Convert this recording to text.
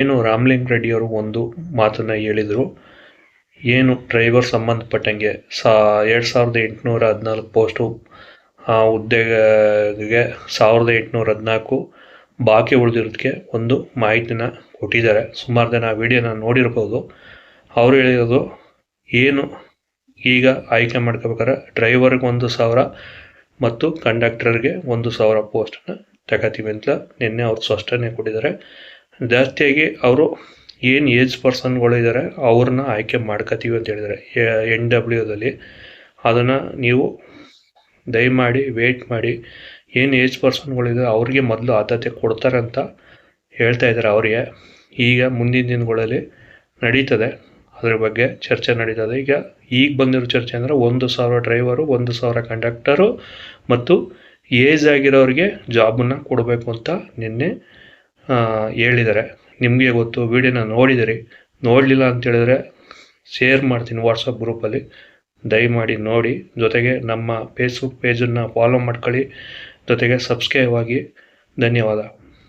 ಏನು ರಾಮಲಿಂಗ್ ರೆಡ್ಡಿಯವರು ಒಂದು ಮಾತನ್ನು ಹೇಳಿದರು? ಏನು ಡ್ರೈವರ್ ಸಂಬಂಧಪಟ್ಟಂಗೆ? ಸಾ, ಎರಡು ಸಾವಿರದ ಎಂಟುನೂರ ಹದಿನಾಲ್ಕು ಪೋಸ್ಟು ಹುದ್ದೆಗೆ ಸಾವಿರದ ಎಂಟುನೂರ ಹದಿನಾಲ್ಕು ಬಾಕಿ ಉಳಿದಿರೋದಕ್ಕೆ ಒಂದು ಮಾಹಿತಿನ ಕೊಟ್ಟಿದ್ದಾರೆ. ಸುಮಾರು ಜನ ವಿಡಿಯೋನ ನೋಡಿರ್ಬೋದು. ಅವರು ಹೇಳಿರೋದು ಏನು ಈಗ ಆಯ್ಕೆ ಮಾಡ್ಕೋಬೇಕಾದ್ರೆ ಡ್ರೈವರ್ಗೆ ಒಂದು ಸಾವಿರ ಮತ್ತು ಕಂಡಕ್ಟರ್ಗೆ ಒಂದು ಸಾವಿರ ಪೋಸ್ಟನ್ನು ತಗೋತೀವಿ ಅಂತ ನಿನ್ನೆ ಅವ್ರು ಸ್ಪಷ್ಟನೆ ಕೊಟ್ಟಿದ್ದಾರೆ. ಜಾಸ್ತಿಯಾಗಿ ಅವರು ಏನು ಏಜ್ ಪರ್ಸನ್ಗಳು ಇದ್ದಾರೆ ಅವ್ರನ್ನ ಆಯ್ಕೆ ಮಾಡ್ಕೋತೀವಿ ಅಂತ ಹೇಳಿದ್ದಾರೆ ಎನ್ ಡಬ್ಲ್ಯೂದಲ್ಲಿ ಅದನ್ನು ನೀವು ದಯಮಾಡಿ ವೇಟ್ ಮಾಡಿ, ಏನು ಏಜ್ ಪರ್ಸನ್ಗಳಿದ್ದಾರೆ ಅವ್ರಿಗೆ ಮೊದಲು ಆದ್ಯತೆ ಕೊಡ್ತಾರೆ ಅಂತ ಹೇಳ್ತಾ ಇದ್ದಾರೆ ಅವರಿಗೆ. ಈಗ ಮುಂದಿನ ದಿನಗಳಲ್ಲಿ ನಡೀತದೆ. ಅದ್ರ ಬಗ್ಗೆ ಚರ್ಚೆ ನಡೀತದೆ. ಈಗ ಈಗ ಬಂದಿರೋ ಚರ್ಚೆ ಅಂದರೆ ಒಂದು ಸಾವಿರ ಡ್ರೈವರು ಒಂದು ಸಾವಿರ ಕಂಡಕ್ಟರು ಮತ್ತು ಏಜ್ ಆಗಿರೋರಿಗೆ ಜಾಬನ್ನು ಕೊಡಬೇಕು ಅಂತ ನಿನ್ನೆ ಹೇಳಿದ್ದಾರೆ ನಿಮಗೆ ಗೊತ್ತು, ವಿಡಿಯೋನ ನೋಡಿದಿರಿ, ನೋಡಲಿಲ್ಲ ಅಂತ ಹೇಳಿದ್ರೆ ಶೇರ್ ಮಾಡ್ತೀನಿ ವಾಟ್ಸಪ್ ಗ್ರೂಪಲ್ಲಿ ದಯಮಾಡಿ ನೋಡಿ, ಜೊತೆಗೆ ನಮ್ಮ ಫೇಸ್ಬುಕ್ ಪೇಜನ್ನು ಫಾಲೋ ಮಾಡ್ಕೊಳ್ಳಿ, ಜೊತೆಗೆ ಸಬ್ಸ್ಕ್ರೈಬ್ ಆಗಿ. ಧನ್ಯವಾದ.